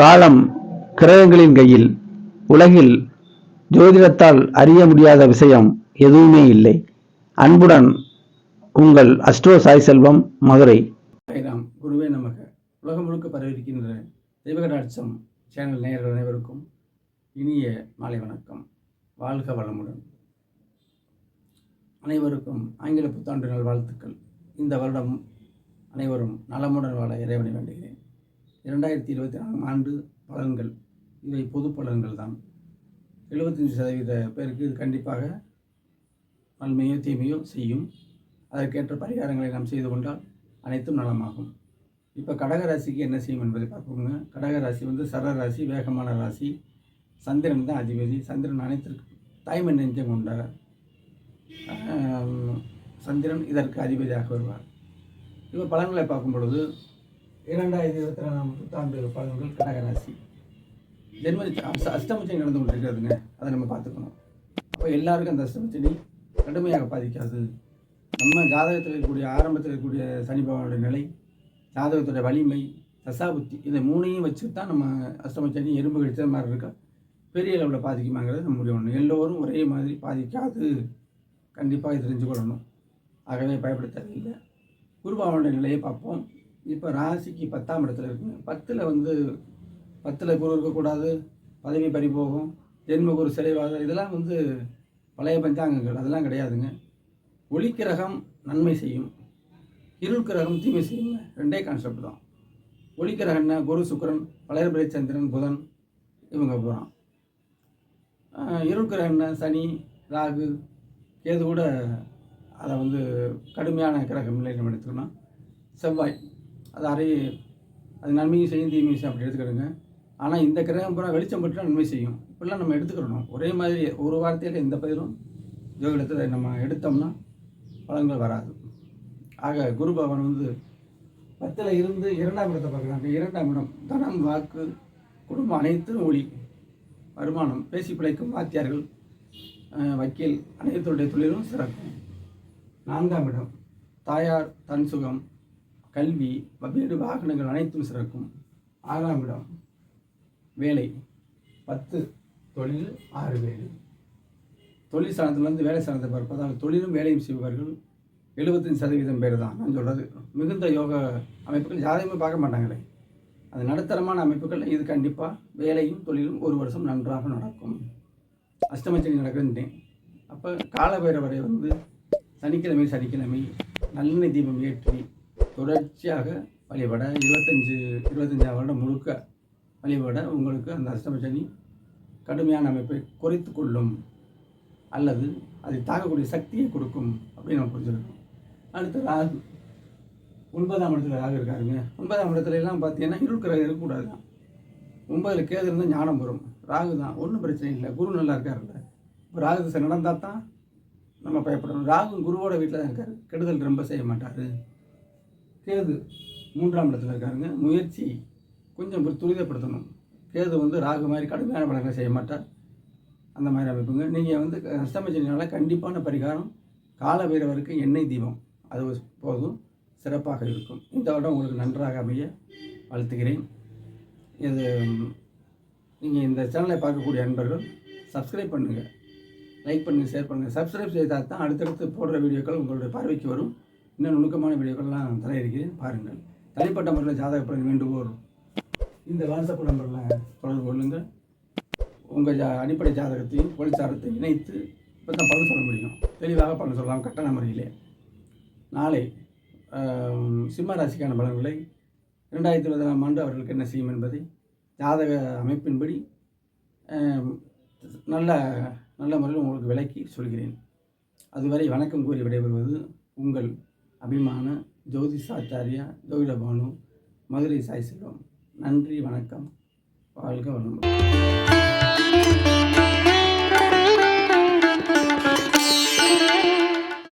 காலம் கிரகங்களின் கையில் உலகில் ஜோதிடத்தால் அறிய முடியாத விஷயம் எதுவுமே இல்லை. அன்புடன் உங்கள் அஸ்ட்ரோ சாய் செல்வம் மதுரை. ராம் குருவே நமக. உலகம் முழுக்க பரவிருக்கின்ற தெய்வகடாட்சம் சேனல் நேயர்கள் அனைவருக்கும் இனிய மாலை வணக்கம். வாழ்க வளமுடன். அனைவருக்கும் ஆங்கில புத்தாண்டு நல் வாழ்த்துக்கள் இந்த வருடம் அனைவரும் நலமுடன் வாழ இறைவனை வேண்டுகிறேன். இரண்டாயிரத்தி இருபத்தி நாலாம் ஆண்டு பலன்கள். இவை பொது பலன்கள் தான். எழுபத்தஞ்சி சதவீத பேருக்கு இது கண்டிப்பாக நன்மையோ தீமையோ செய்யும். அதற்கேற்ற பரிகாரங்களை நாம் செய்து கொண்டால் அனைத்தும் நலமாகும். இப்போ கடக ராசிக்கு என்ன செய்யும் என்பதை பார்ப்போங்க கடக ராசி வந்து சர ராசி வேகமான ராசி. சந்திரன் தான் அதிபதி. சந்திரன் அனைத்திற்கும் தாய்மை நெஞ்சம் கொண்டார் சந்திரன் இதற்கு அதிபதியாக வருவார். இப்போ பலன்களை பார்க்கும் பொழுது இரண்டாயிரத்தி இருபத்தி ரெண்டாம் புத்தாண்டு பலன்கள் கடக ஜென்மதி ஜென்ம அஷ்டமச்சனி நடந்து கொண்டிருக்கிறதுங்க. அதை நம்ம பார்த்துக்கணும். அப்போ எல்லாருக்கும் அந்த அஷ்டமச்சனி கடுமையாக பாதிக்காது. நம்ம ஜாதகத்தில் இருக்கக்கூடிய ஆரம்பத்தில் இருக்கக்கூடிய சனி பகவானுடைய நிலை ஜாதகத்துடைய வலிமை தசாபுத்தி இதை மூணையும் வச்சு தான் நம்ம அஷ்டமச்சனி எறும்பு கடித்த மாதிரி இருக்கா? பெரிய அளவில் பாதிக்குமாங்கிறது நம்ம முடிவு எல்லோரும் ஒரே மாதிரி பாதிக்காது. கண்டிப்பாக இது தெரிஞ்சு கொள்ளணும் ஆகவே பயப்பட தேவையில்லை. குருபாவனுடைய நிலையை பார்ப்போம். இப்போ ராசிக்கு பத்தாம் இடத்துல இருக்குங்க. பத்தில் வந்து பத்தில் குரு இருக்கக்கூடாது பதவி பறி போகும் ஜென்ம குரு சிறைவாதம் இதெல்லாம் வந்து பழைய பஞ்சாங்கங்கள் அதெல்லாம் கிடையாதுங்க. ஒளிக்கிரகம் நன்மை செய்யும். இருள் கிரகம் தீமை செய்யுங்க. ரெண்டே கான்செப்ட் தான். ஒளிக்கிரகம்னா குரு சுக்கிரன் பழையபிரை சந்திரன் புதன் இவங்க போகிறான் இருள் கிரகம்னா சனி ராகு கேது கூட அதை வந்து கடுமையான கிரகம் இல்லை நம்ம எடுத்துக்கணும். செவ்வாய். அது அறை அது நன்மையும் செய்யும் தீமையும் செய்யும் அப்படி எடுத்துக்கிடுங்க. ஆனால் இந்த கிரகம் பூரா வெளிச்சம் பெற்றால் நன்மை செய்யும். இப்படிலாம் நம்ம எடுத்துக்கிடணும். ஒரே மாதிரி ஒரு வார்த்தையில் எந்த பயிரும் ஜோதிடத்தில் நம்ம எடுத்தோம்னா பலன்கள் வராது. ஆக குரு பகவான் வந்து பத்தில் இருந்து இரண்டாம் இடத்தை பார்க்குறாங்க இரண்டாம் இடம் தனம் வாக்கு குடும்பம் அனைத்தும் ஒளி வருமானம் பேசி பிழைக்கும் வாத்தியார்கள் வக்கீல் அனைத்துடைய தொழிலும் சிறக்கும். நான்காம் இடம் தாயார் தன் சுகம் கல்வி வெவ்வேறு வாகனங்கள் அனைத்தும் சிறக்கும். ஆறாம் இடம் வேலை. பத்து தொழில் ஆறு வேலை. தொழில் சாணத்திலிருந்து வேலை சாணத்தை பார்ப்பதால் தொழிலும் வேலையும் செய்பவர்கள் எழுபத்தஞ்சு சதவீதம் பேர் தான். நான் சொல்கிறது மிகுந்த யோக அமைப்புகள் யாரையுமே பார்க்க மாட்டாங்களே. அது நடுத்தரமான அமைப்புகள். இது கண்டிப்பாக வேலையும் தொழிலும் ஒரு வருஷம் நன்றாக நடக்கும். அஷ்டமச்சனி நடக்குதுன்ட்டேன். அப்போ காலபைரவரை வந்து சனிக்கிழமை சனிக்கிழமை நல்லெண்ணெய் தீபம் ஏற்றி தொடர்ச்சியாக வழிபட இருபத்தஞ்சு இருபத்தஞ்சாம் வருடம் முழுக்க வழிபட உங்களுக்கு அந்த அஷ்டமச்சனி கடுமையான அமைப்பை குறைத்து கொள்ளும் அல்லது அதை தாங்கக்கூடிய சக்தியை கொடுக்கும் அப்படின்னு நம்ம புரிஞ்சுருக்கோம் அடுத்து ராகு ஒன்பதாம் இடத்துல ராகு இருக்காருங்க? ஒன்பதாம் இடத்துல எல்லாம் பார்த்தீங்கன்னா இருள் கிரகம் இருக்கக்கூடாது. ஒன்பதில் கேது இருந்தால் ஞானம் வரும். ராகு தான். ஒன்றும் பிரச்சனை இல்லை. குரு நல்லா இருக்காருல்ல. இப்போ ராகு திசை நடந்தால் தான் நம்ம பயப்படணும். ராகு குருவோட வீட்டில் தான் இருக்கார். கெடுதல் ரொம்ப செய்ய மாட்டார். கேது மூன்றாம் இடத்துல இருக்காருங்க. முயற்சி கொஞ்சம் துரிதப்படுத்தணும். கேது வந்து ராகு மாதிரி கடுமையான படங்களை செய்ய மாட்டார். அந்த மாதிரி அமைப்புங்க. நீங்கள் வந்து அஷ்டமச்சனினால கண்டிப்பான பரிகாரம் கால பைரவருக்கு எண்ணெய் தீபம். அது போதும் சிறப்பாக இருக்கும். இந்த வருடம் உங்களுக்கு நன்றாக அமைய வாழ்த்துகிறேன். இது நீங்கள் இந்த சேனலை பார்க்கக்கூடிய அன்பர்கள் சப்ஸ்கிரைப் பண்ணுங்கள் லைக் பண்ணுங்கள் ஷேர் பண்ணுங்கள் சப்ஸ்கிரைப் செய்தால் தான் அடுத்தடுத்து போடுற வீடியோக்கள் உங்களுடைய பார்வைக்கு வரும். இன்னும் நுணுக்கமான வீடியோக்கள்லாம் இருக்கு பாருங்கள். தனிப்பட்ட முறையில் ஜாதக பலன் வேண்டுகோர் இந்த வாட்ஸ்அப் நம்பரில் தொடர்பு கொள்ளுங்கள். உங்கள் ஜா அடிப்படை ஜாதகத்தையும் பொலிச்சாரத்தை இணைத்து இப்போ தான் பலன் சொல்ல முடியும். தெளிவாக பலன் சொல்லலாம். கட்டண முறையிலே. நாளை சிம்ம ராசிக்கான பலன்களை இரண்டாயிரத்தி இருபதாம் ஆண்டு அவர்களுக்கு என்ன செய்யும் என்பதை ஜாதக அமைப்பின்படி நல்ல நல்ல முறையில் உங்களுக்கு விளக்கி சொல்கிறேன். அதுவரை வணக்கம் கூறி விடைபெறுவது உங்கள் அபிமான ஜோதிஷாச்சாரியா ஜோதிடபானு மதுரை சாய் செல்வம் நன்றி வணக்கம். வாழ்க வளமுடன்.